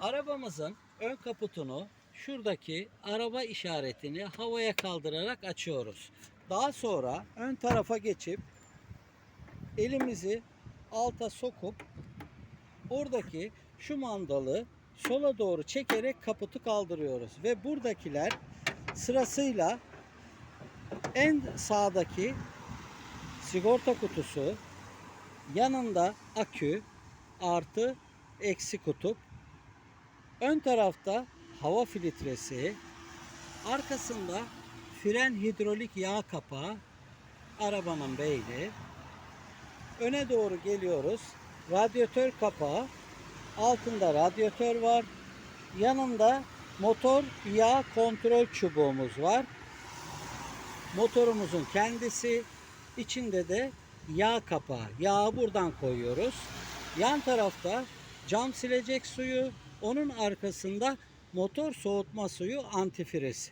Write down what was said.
Arabamızın ön kaputunu şuradaki araba işaretini havaya kaldırarak açıyoruz. Daha sonra ön tarafa geçip elimizi alta sokup oradaki şu mandalı sola doğru çekerek kaputu kaldırıyoruz ve buradakiler sırasıyla en sağdaki sigorta kutusu, yanında akü artı eksi kutup, ön tarafta hava filtresi, arkasında fren hidrolik yağ kapağı, arabanın beyni. Öne doğru geliyoruz. Radyatör kapağı, altında radyatör var. Yanında motor yağ kontrol çubuğumuz var. Motorumuzun kendisi içinde de yağ kapağı. Yağı buradan koyuyoruz. Yan tarafta cam silecek suyu, onun arkasında motor soğutma suyu antifriz.